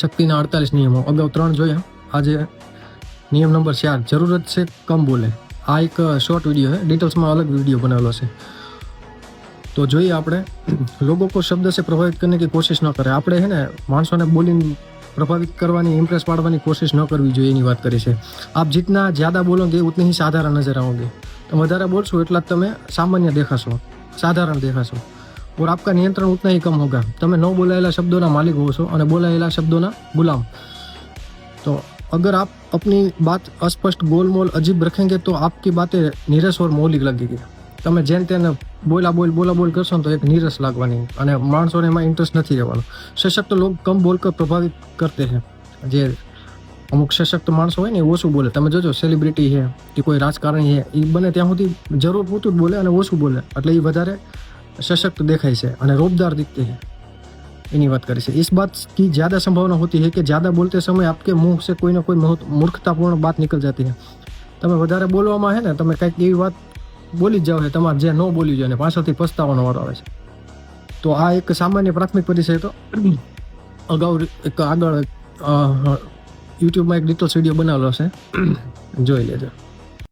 શક્તિના અડતાલીસ નિયમો. અગાઉ ત્રણ જોયા. આજે નિયમ નંબર ચાર. જરૂરત છે કમ બોલે. આ એક શોર્ટ વીડિયો છે. ડિટેલ્સમાં અલગ વીડિયો બનાવેલો છે. તો જોઈએ આપણે. લોકો કો શબ્દ છે પ્રભાવિત કરવાની કે કોશિશ ન કરે. આપણે છે ને માણસોને બોલીને પ્રભાવિત કરવાની ઇમ્પ્રેસ પાડવાની કોશિશ ન કરવી જોઈએ એની વાત કરી છે. આપ જીતના જ્યાદા બોલોગે, ઉતની સાધારણ નજર આવોગે. તો વધારે બોલશો એટલા જ તમે સામાન્ય દેખાશો. સાધારણ દેખાશો. और आपका नियंत्रण उतना ही कम होगा તમે ન બોલાયેલા શબ્દોના માલિક હો છો અને બોલાયેલા શબ્દોના ગુલામ तो अगर आप अपनी बात अस्पष्ट गोलमोल अजीब रखेंगे तो आपकी बातें नीरस और मौलिक लगेगी તમે જેમ તેને બોલા બોલ બોલા બોલ કરશો ને તો એક નીરસ લાગવાની અને માણસોને એમાં ઇન્ટરેસ્ટ નથી રહેવાનો સશક્ત લોક કમ બોલકર પ્રભાવિત કરતે હે જે અમુક સશક્ત માણસો હોય ને એ ઓછું બોલે તમે જોજો સેલિબ્રિટી છે કે કોઈ રાજકારણી છે એ બને ત્યાં સુધી જરૂર પૂરતું જ બોલે અને ઓછું બોલે એટલે એ વધારે सशक्त देखाई से અને रोबदार दिखते हैं इन्हीं बात करी से इस बात की ज़्यादा संभावना होती है कि ज़्यादा बोलते समय आपके मुंह से कोई ना कोई बहुत मूर्खतापूर्ण बात निकल जाती है તમે વધારે બોલવામાં છે ને તમે કંઈક એવી વાત બોલી જ જાઓ છે તમારે જે ન બોલી જોઈએ ને પાછળથી પસ્તાવાનો વારો આવે છે તો આ એક સામાન્ય પ્રાથમિક પરિચય તો અગાઉ એક આગળ યુટ્યુબમાં એક ડિટેલ્સ વિડીયો બનાવેલો છે જોઈ લેજો